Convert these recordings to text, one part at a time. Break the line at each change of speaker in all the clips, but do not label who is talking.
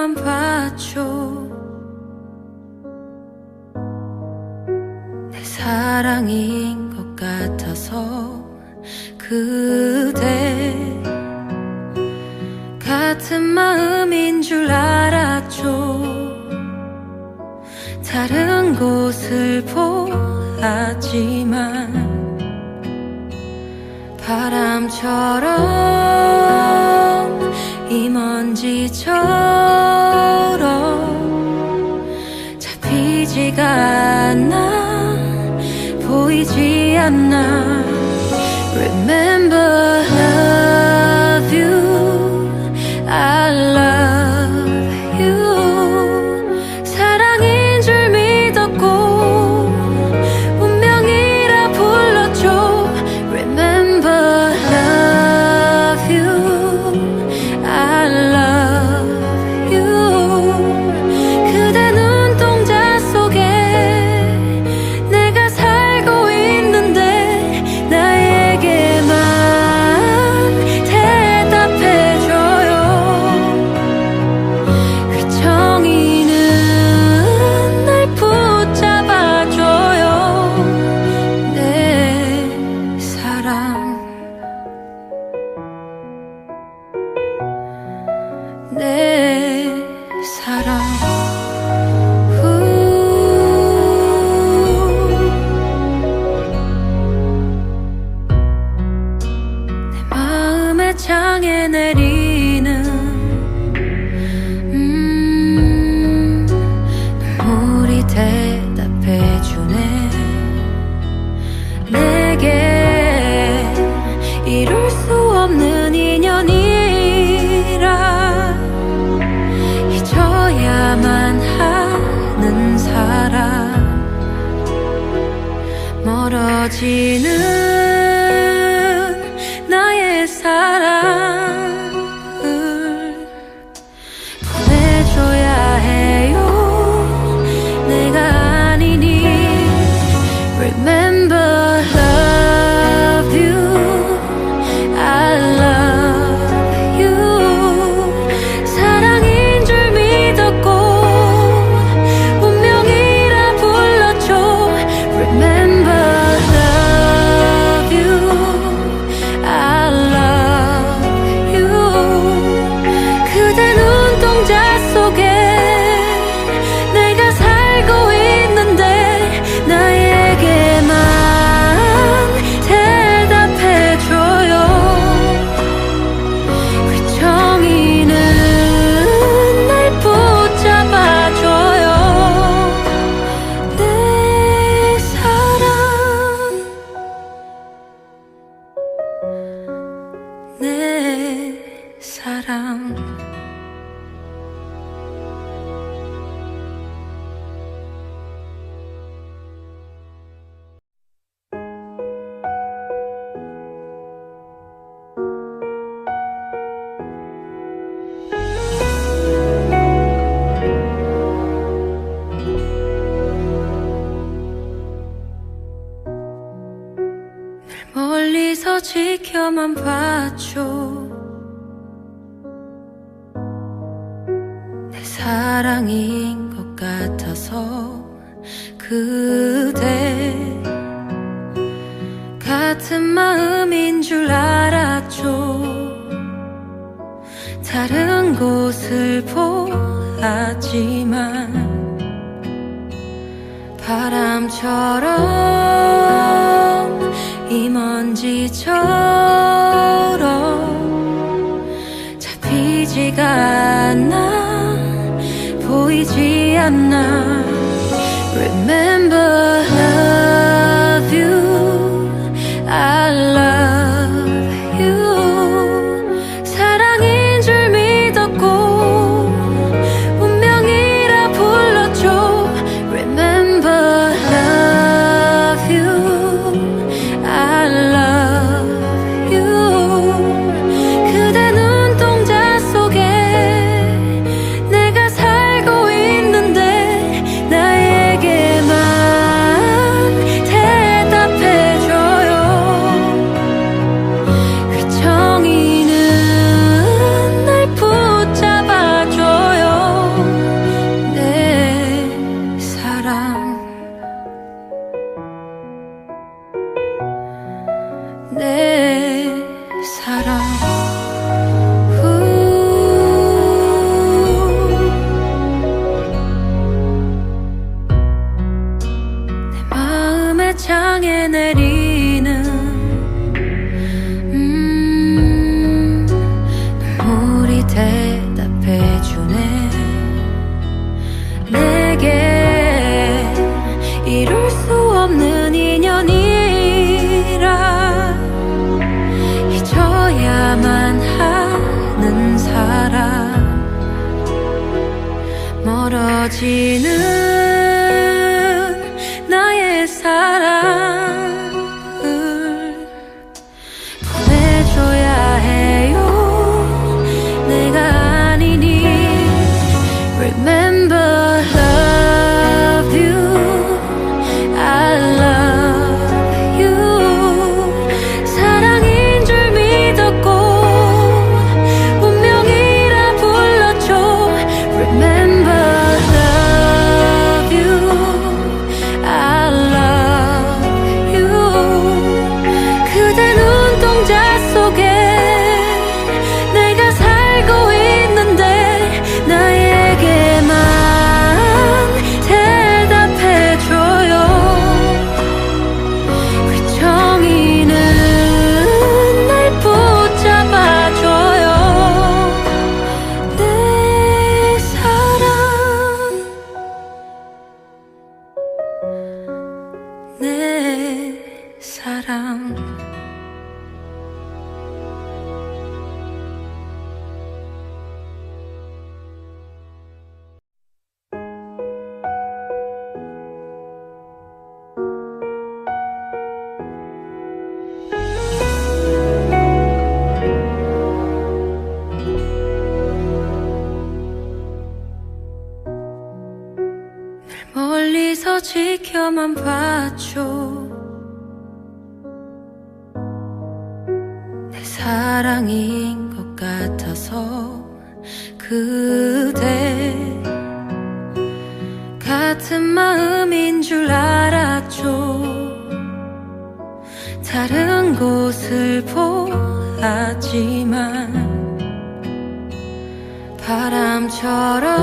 그만 봐줘. 내 사랑인 것 같아서 그대 같은 마음인 줄 알았죠. 다른 곳을 보았지만 바람처럼 미먼지처럼 잡히지가 않아 보이지 않아. 지는 봐줘. 내 사랑인 것 같아서 그대 같은 마음인 줄 알았죠. 다른 곳을 보았지만 바람처럼 이 먼지처럼 보이지 않나. 起 그만 봐줘. 내 사랑인 것 같아서 그대 같은 마음인 줄 알았죠. 다른 곳을 보았지만 바람처럼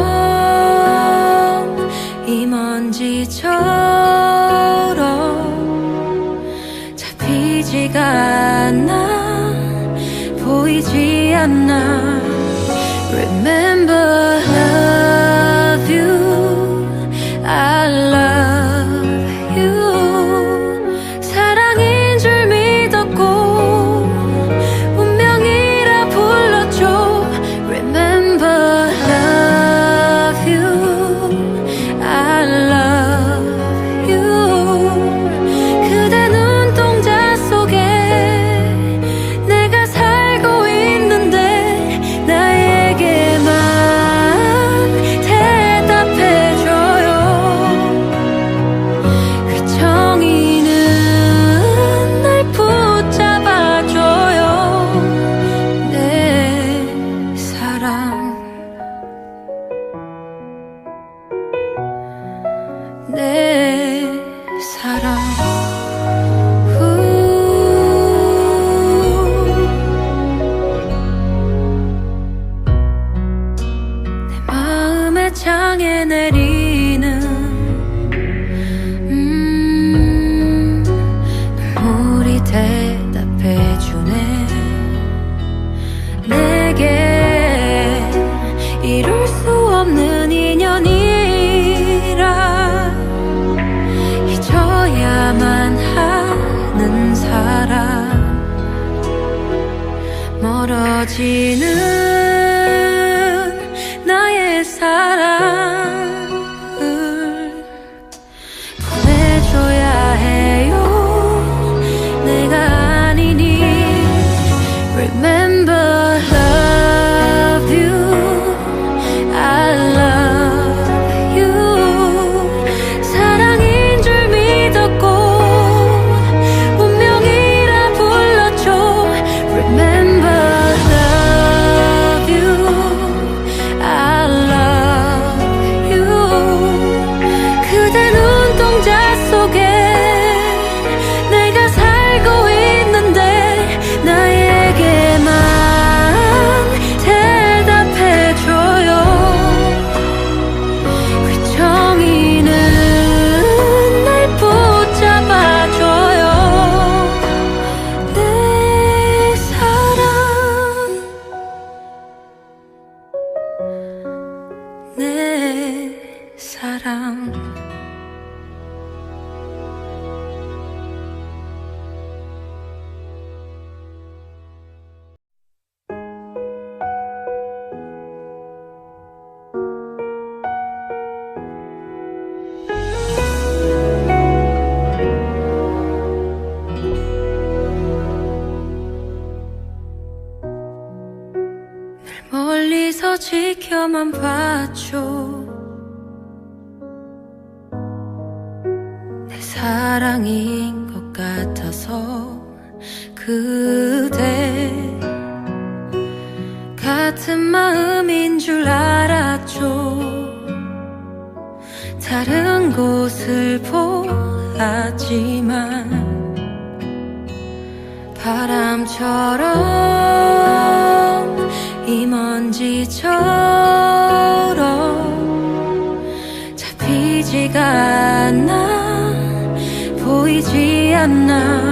이처럼 잡히지가 않아 보이지 않아. 이어지는 봐줘. 내 사랑인 것 같아서 그대 같은 마음인 줄 알았죠. 다른 곳을 보았지만 바람처럼 이 먼지처럼 Diana.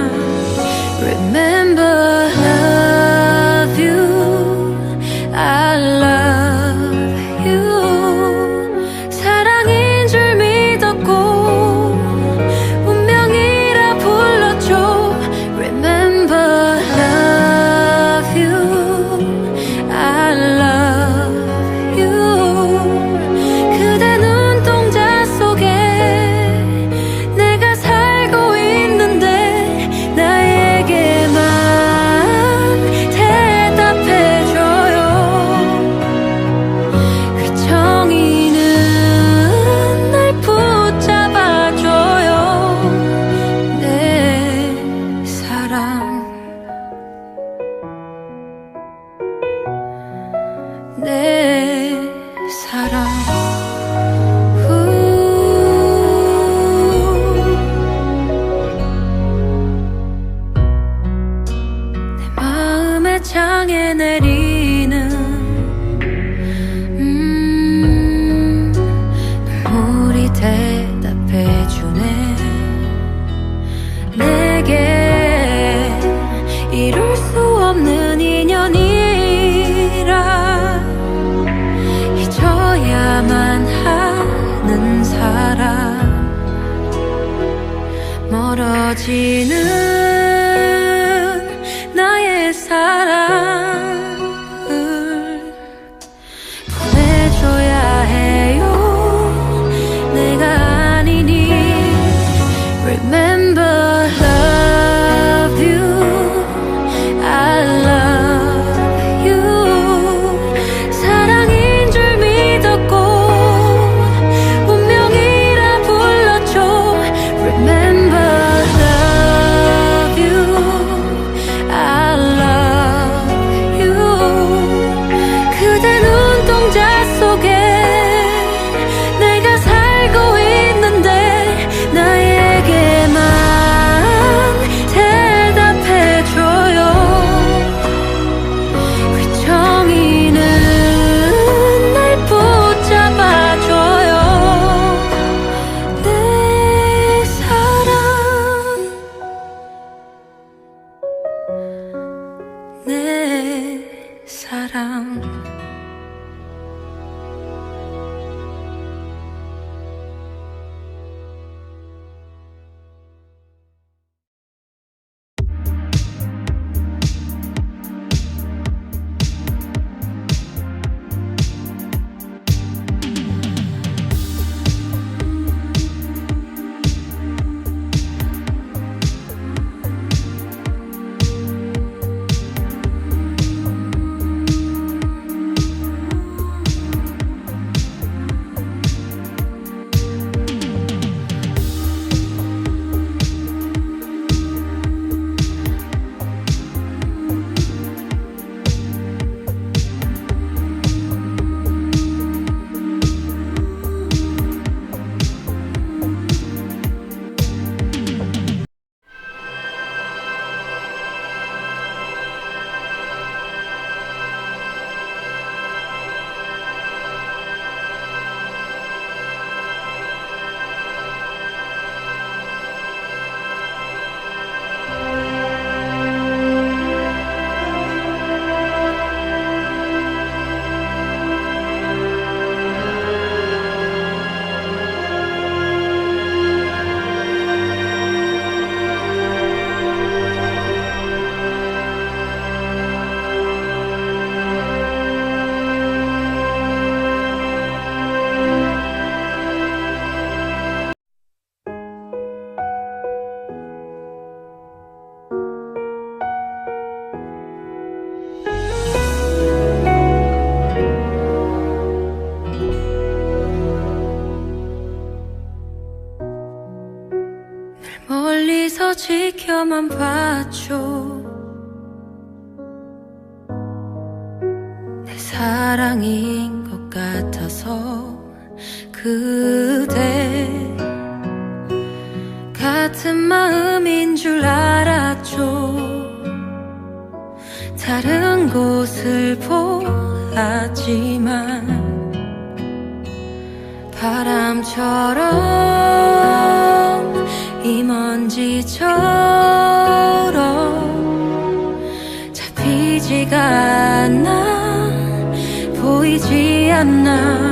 she 같지만 바람처럼 이 먼지처럼 잡히지가 않아 보이지 않아.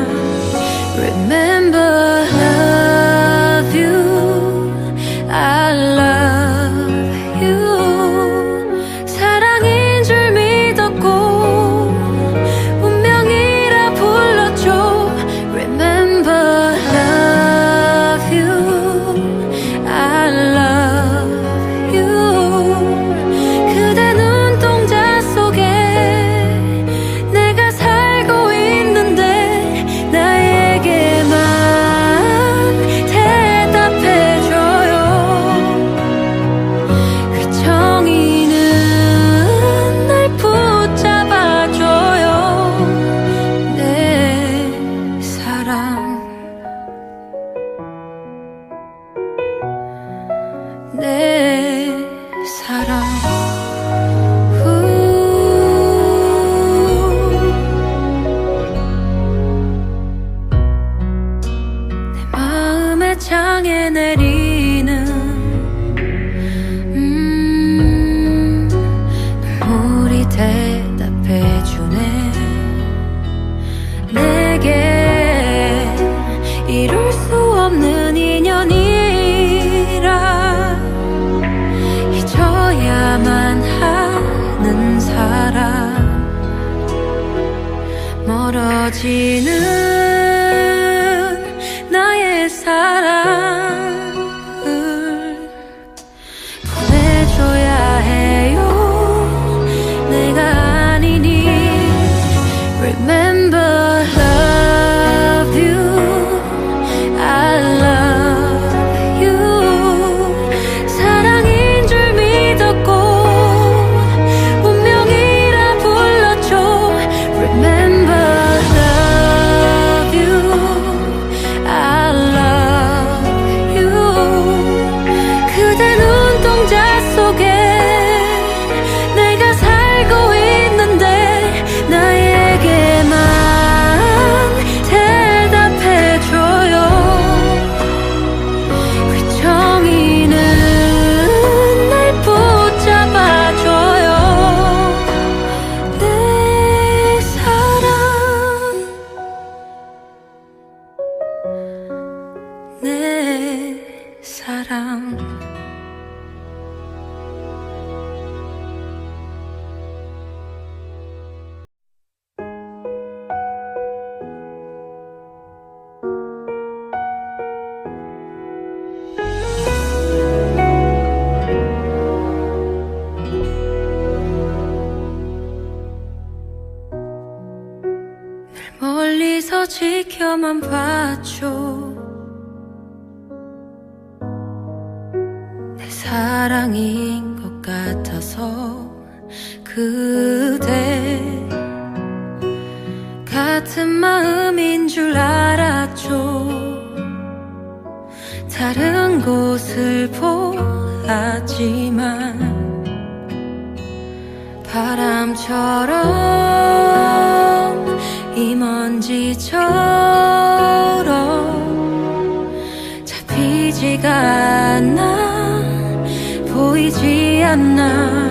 Imagine 하지만 바람처럼 이 먼지처럼 잡히지가 않아 보이지 않나